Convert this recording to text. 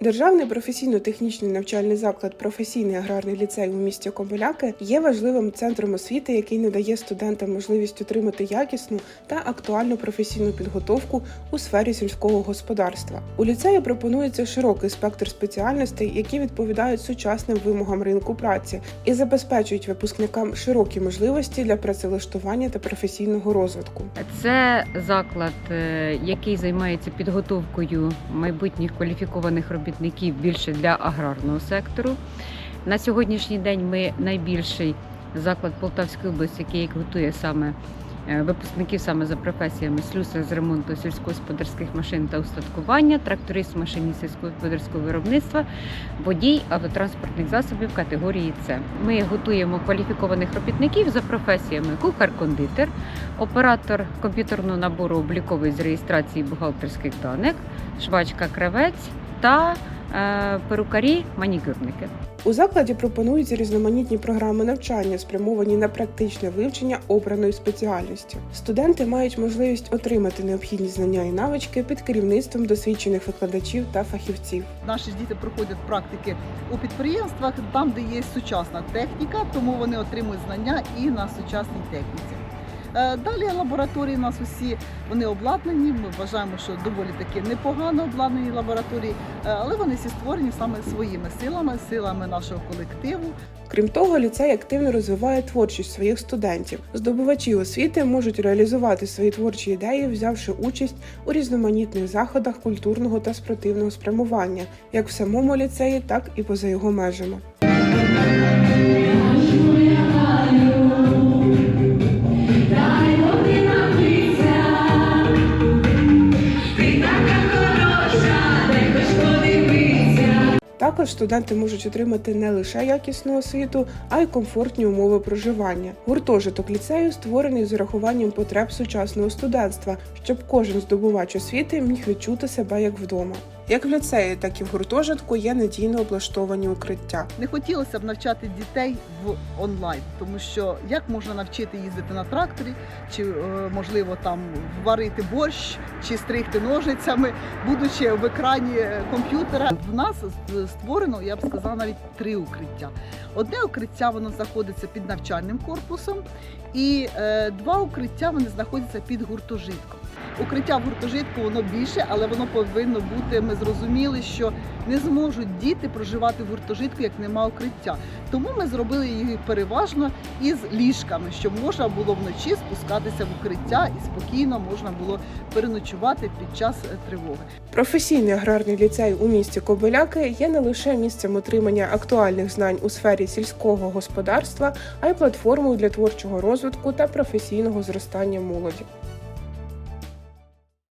Державний професійно-технічний навчальний заклад Професійний аграрний ліцей у місті Кобиляки є важливим центром освіти, який надає студентам можливість отримати якісну та актуальну професійну підготовку у сфері сільського господарства. У ліцеї пропонується широкий спектр спеціальностей, які відповідають сучасним вимогам ринку праці і забезпечують випускникам широкі можливості для працевлаштування та професійного розвитку. Це заклад, е, який займається підготовкою майбутніх кваліфікованих робітників більше для аграрного сектору. На сьогоднішній день ми найбільший заклад Полтавської області, який готує саме е, випускників саме за професіями слюсар з ремонту сільськогосподарських машин та устаткування, тракторист машині сільськогосподарського виробництва, водій автотранспортних засобів категорії С. Ми готуємо кваліфікованих робітників за професіями кухар-кондитер, оператор комп'ютерного набору облікової з реєстрації бухгалтерських даних, швачка кравець та е, перукарі манікюрники. У закладі пропонуються різноманітні програми навчання, спрямовані на практичне вивчення обраної спеціальності. Студенти мають можливість отримати необхідні знання і навички під керівництвом досвідчених викладачів та фахівців. Наші діти проходять практики у підприємствах, там, де є сучасна техніка, тому вони отримують знання і на сучасній техніці. Е, Далі лабораторії у нас усі вони обладнані. Ми вважаємо, що доволі таки непогано обладнані лабораторії, е, але вони всі створені саме своїми силами, силами нашого колективу. Крім того, ліцей активно розвиває творчість своїх студентів. Здобувачі освіти можуть реалізувати свої творчі ідеї, взявши участь у різноманітних заходах культурного та спортивного спрямування, як в самому ліцеї, так і поза його межами. Також студенти можуть отримати не лише якісну освіту, а й комфортні умови проживання. Гуртожиток ліцею створений з урахуванням потреб сучасного студентства, щоб кожен здобувач освіти міг відчути себе як вдома. Як в ліцеї, так і в гуртожитку є надійно облаштовані укриття. Не хотілося б навчати дітей в онлайн, тому що як можна навчити їздити на тракторі, чи е, можливо там варити борщ, чи стригти ножницями, будучи в екрані е, комп'ютера. В нас створено, я б сказала, навіть три укриття. Одне укриття воно знаходиться під навчальним корпусом, і е, два укриття вони знаходяться під гуртожитком. Укриття в гуртожитку воно більше, але воно повинно бути. Ми зрозуміли, що не зможуть діти проживати в гуртожитку, як нема укриття. Тому ми зробили її переважно із ліжками, щоб можна було вночі спускатися в укриття і спокійно можна було переночувати під час е, тривоги. Професійний аграрний ліцей у місті Кобиляки є не лише місцем отримання актуальних знань у сфері сільського господарства, а й платформою для творчого розвитку та професійного зростання молоді.